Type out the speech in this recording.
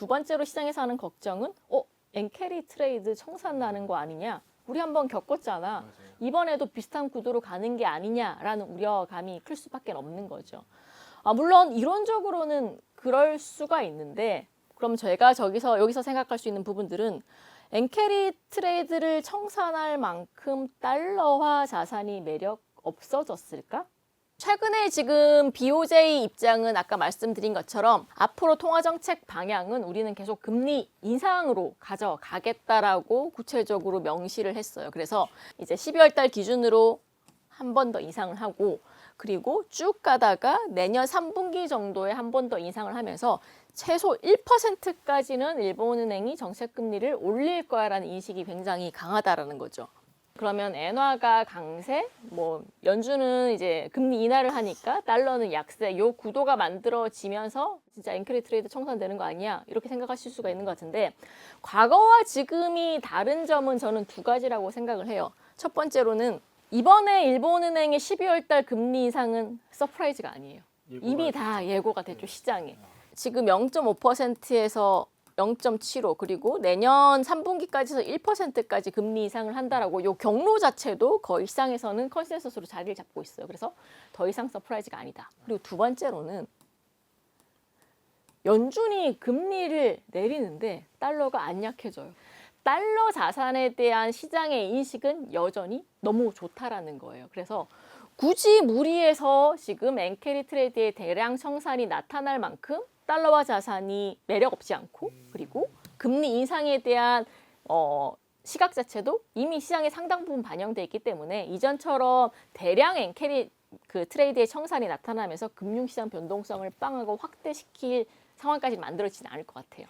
두 번째로 시장에서 하는 걱정은 어 엔캐리 트레이드 청산 나는 거 아니냐? 우리 한번 겪었잖아. 맞아요. 이번에도 비슷한 구도로 가는 게 아니냐라는 우려감이 클 수밖에 없는 거죠. 아, 물론 이론적으로는 그럴 수가 있는데 그럼 저희가 저기서 여기서 생각할 수 있는 부분들은 엔캐리 트레이드를 청산할 만큼 달러화 자산이 매력 없어졌을까? 최근에 지금 BOJ 입장은 아까 말씀드린 것처럼 앞으로 통화 정책 방향은 우리는 계속 금리 인상으로 가져가겠다라고 구체적으로 명시를 했어요. 그래서 이제 12월 달 기준으로 한 번 더 인상을 하고 그리고 쭉 가다가 내년 3분기 정도에 한 번 더 인상을 하면서 최소 1%까지는 일본은행이 정책 금리를 올릴 거야라는 인식이 굉장히 강하다라는 거죠. 그러면 엔화가 강세, 뭐 연준은 이제 금리 인하를 하니까 달러는 약세, 요 구도가 만들어지면서 진짜 엔크리 트레이드 청산되는 거 아니야? 이렇게 생각하실 수가 있는 것 같은데 과거와 지금이 다른 점은 저는 두 가지라고 생각을 해요. 첫 번째로는 이번에 일본은행의 12월 달 금리 인상은 서프라이즈가 아니에요. 이미 다 예고가 됐죠 시장에. 지금 0.5%에서 0.75 그리고 내년 3분기까지서 1%까지 금리 인상을 한다라고 요 경로 자체도 거의 시장에서는 컨센서스로 자리를 잡고 있어요. 그래서 더 이상 서프라이즈가 아니다. 그리고 두 번째로는 연준이 금리를 내리는데 달러가 안 약해져요. 달러 자산에 대한 시장의 인식은 여전히 너무 좋다라는 거예요. 그래서 굳이 무리해서 지금 엔캐리 트레이드의 대량 청산이 나타날 만큼 달러와 자산이 매력 없지 않고 금리 인상에 대한 어, 시각 자체도 이미 시장에 상당 부분 반영돼 있기 때문에 이전처럼 대량 엔캐리 그 트레이드의 청산이 나타나면서 금융시장 변동성을 빵하고 확대시킬 상황까지 만들어지진 않을 것 같아요.